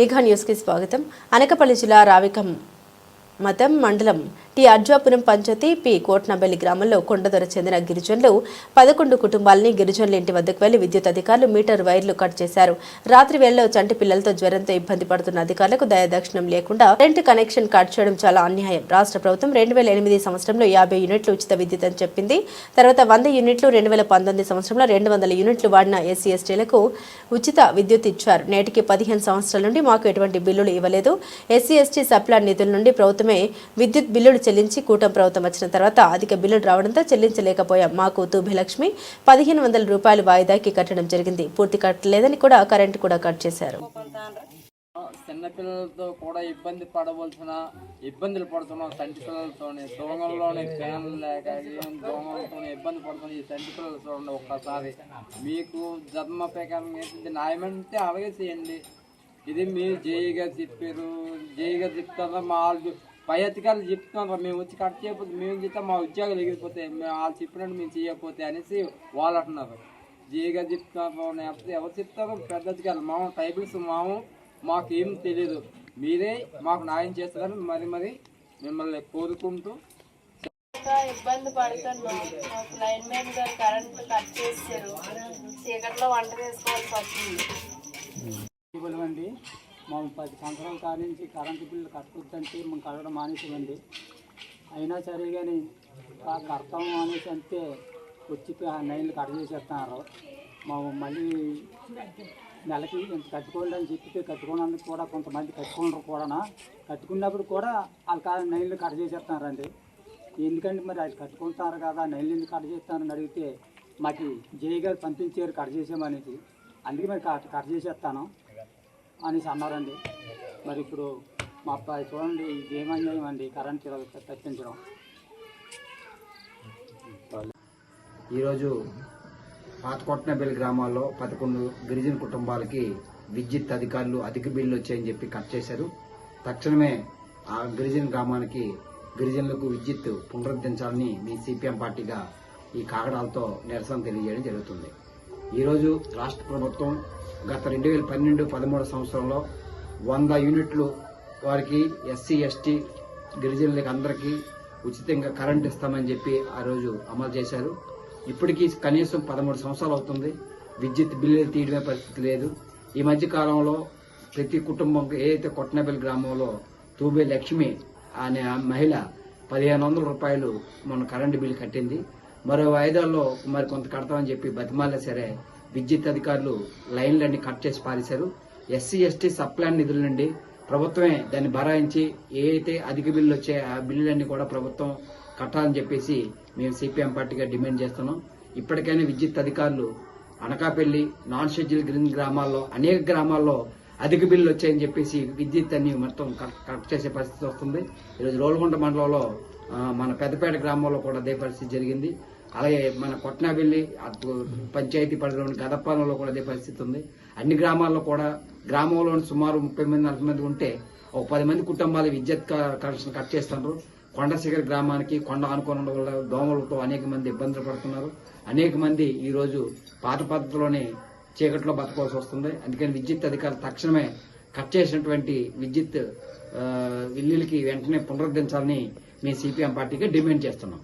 నిఘా న్యూస్కి స్వాగతం. అనకపల్లి జిల్లా రావికం మతం మండలం టి అర్జాపురం పంచాయతీ పి కోట్నబెల్లి గ్రామంలో కొండదొర చెందిన గిరిజనులు పదకొండు కుటుంబాలని గిరిజనుల ఇంటి వద్దకు వెళ్ళి విద్యుత్ అధికారులు మీటర్ వైర్లు కట్ చేశారు. రాత్రి వేళలో చంటి పిల్లలతో జ్వరంతో ఇబ్బంది పడుతున్న అధికారులకు దయాదక్షిణం లేకుండా కరెంటు కనెక్షన్ కట్ చేయడం చాలా అన్యాయం. రాష్ట్ర ప్రభుత్వం రెండు వేల ఎనిమిది సంవత్సరంలో యాభై యూనిట్లు ఉచిత విద్యుత్ అని చెప్పింది. తర్వాత వంద యూనిట్లు రెండు వేల పంతొమ్మిది సంవత్సరంలో రెండు వందల యూనిట్లు వాడిన ఎస్సీ ఎస్టీలకు ఉచిత విద్యుత్ ఇచ్చారు. నేటికి పదిహేను సంవత్సరాల నుండి మాకు ఎటువంటి బిల్లులు ఇవ్వలేదు. ఎస్సీ ఎస్టీ సప్లా నిధుల నుండి ప్రభుత్వమే విద్యుత్ బిల్లులు చెల్లించి కూటమి ప్రభుత్వం వచ్చిన తర్వాత అధిక బిల్లులు రావడంతో చెల్లించలేకపోయాం. మాకు తూబిలక్ష్మి పదిహేను వందల రూపాయలు వాయిదాకి కట్టడం జరిగింది. పూర్తి కట్టలేదని కూడా కరెంట్ కూడా కట్ చేశారు. చిన్నపిల్లలతో కూడా ఇబ్బంది పడవలసిన ఇబ్బందులు పడుతున్నాం సంటి పిల్లలతోనే దోమల్లోనే ఫ్యాన్ లేక ఏం దోమలతో ఇబ్బంది పడుతున్నాం ఈ సంటి పిల్లలు చూడండి ఒక్కసారి. మీకు జన్మ ప్రకారం ఏంటంటే న్యాయమంటే అలాగే చేయండి. ఇది మీరు జేఈగా చెప్పారు. జేఈగా చెప్తారా మా వాళ్ళు పై అధికారులు చెప్తున్నారు మేము వచ్చి కట్ చేయకపోతే మేము చెప్తే మా ఉద్యోగాలు ఎగిరిపోతాయి. మేము వాళ్ళు చెప్పినట్టు మేము చేయకపోతే అనేసి వాళ్ళు అంటున్నారు. జేఈగా చెప్తున్నారు ఎవరు చెప్తారో? పెద్ద అధికారులు. మాము ట్రైబల్స్ మాము మాకు ఏం తెలియదు మీరే మాకు న్యాయం చేస్తారని మరి మరి మిమ్మల్ని కోరుకుంటూ ఇబ్బంది పడుతున్నాం. లైన్ మ్యాన్ గారు కరెంట్ కట్ చేశారు చీకట్లో వంట చేసుకోవాల్సి వస్తుంది మేము పది సంవత్సరాల కాడి నుంచి కరెంటు బిల్లు కట్టొద్దంటే మేము కట్టడం మానేసామండి. అయినా సరే కానీ ఆ కడతాం అనేసి అంతే వచ్చి ఆ నైన్లు కట్ చేసేస్తున్నారు మేము మళ్ళీ నెలకి ఇంత కట్టుకోండి అని చెప్పితే కట్టుకోవడానికి కూడా కొంతమంది కట్టుకున్నారు కూడా కట్టుకున్నప్పుడు కూడా వాళ్ళ కా నైన్లు కట్ చేసేస్తున్నారండి ఎందుకంటే మరి అది కట్టుకుంటున్నారు కదా నైన్లు ఎందుకు కట్ చేస్తారని అడిగితే మాకు జై గారు పంపించారు కట్ చేసామనేసి అందుకే మరి కట్ కట్ చేసేస్తాను అనేసి అన్నారండి. మరి ఇప్పుడు మా అబ్బాయి చూడండి ఇది ఏమన్యాయం అండి? కరెంట్ తప్పించడం ఈరోజు పాతకొట్టనబెల్లి గ్రామాల్లో పదకొండు గిరిజన కుటుంబాలకి విద్యుత్ అధికారులు అధిక బిల్లు వచ్చాయని చెప్పి కట్ చేశారు. తక్షణమే ఆ గిరిజన గ్రామానికి గిరిజనులకు విద్యుత్ పునరుద్ధరించాలని మీ సిపిఎం పార్టీగా ఈ కాగడాలతో నిరసన తెలియజేయడం జరుగుతుంది. ఈరోజు రాష్ట్ర ప్రభుత్వం గత రెండు వేల పన్నెండు పదమూడు సంవత్సరంలో వంద యూనిట్లు వారికి ఎస్సీ ఎస్టీ గిరిజనులకి అందరికీ ఉచితంగా కరెంట్ ఇస్తామని చెప్పి ఆ రోజు అమలు చేశారు. ఇప్పటికీ కనీసం పదమూడు సంవత్సరాలు అవుతుంది. విద్యుత్ బిల్లులు తీయడమే పరిస్థితి లేదు. ఈ మధ్య కాలంలో ప్రతి కుటుంబం ఏదైతే కొట్నబెల్ గ్రామంలో తూబే లక్ష్మి అనే మహిళ పదిహేను వందల రూపాయలు మన కరెంటు బిల్లు కట్టింది. మరో వాయిదాల్లో మరి కొంత కడతామని చెప్పి బతిమాలే సరే విద్యుత్ అధికారులు లైన్లన్నీ కట్ చేసి పారేశారు. ఎస్సీ ఎస్టీ సప్లాన్ నిధుల నుండి ప్రభుత్వమే దాన్ని భరాయించి ఏ అయితే అధిక బిల్లులు వచ్చే ఆ బిల్లులన్నీ కూడా ప్రభుత్వం కట్టాలని చెప్పేసి మేము సిపిఎం పార్టీగా డిమాండ్ చేస్తున్నాం. ఇప్పటికైనా విద్యుత్ అధికారులు అనకాపల్లి నాన్ షెడ్యూల్ గ్రీన్ గ్రామాల్లో అనేక గ్రామాల్లో అధిక బిల్లులు వచ్చాయని చెప్పేసి విద్యుత్ అన్ని మొత్తం కట్- కట్ చేసే పరిస్థితి వస్తుంది. ఈరోజు రోల్గొండ మండలంలో మన పెద్దపేట గ్రామంలో కూడా అదే పరిస్థితి జరిగింది. అలాగే మన కొట్నాబెల్లి పంచాయతీ పరిధిలోని గదపాలెంలో కూడా అదే పరిస్థితి ఉంది. అన్ని గ్రామాల్లో కూడా గ్రామంలోని సుమారు ముప్పై మంది నలభై మంది ఉంటే ఒక పది మంది కుటుంబాలు విద్యుత్ క- కనెక్షన్ కట్ చేస్తున్నారు కొండశిఖర్ గ్రామానికి కొండ అనుకోవడం వల్ల దోమలతో అనేక మంది ఇబ్బందులు పడుతున్నారు. అనేక మంది ఈరోజు పాత పద్ధతిలోనే చీకట్లో బతకాల్సి వస్తుంది. అందుకని విద్యుత్ అధికారులు తక్షణమే కట్ చేసినటువంటి విద్యుత్ ఇల్లులకి వెంటనే పునరుద్ధరించాలని మేము సిపిఎం పార్టీకి డిమాండ్ చేస్తున్నాం.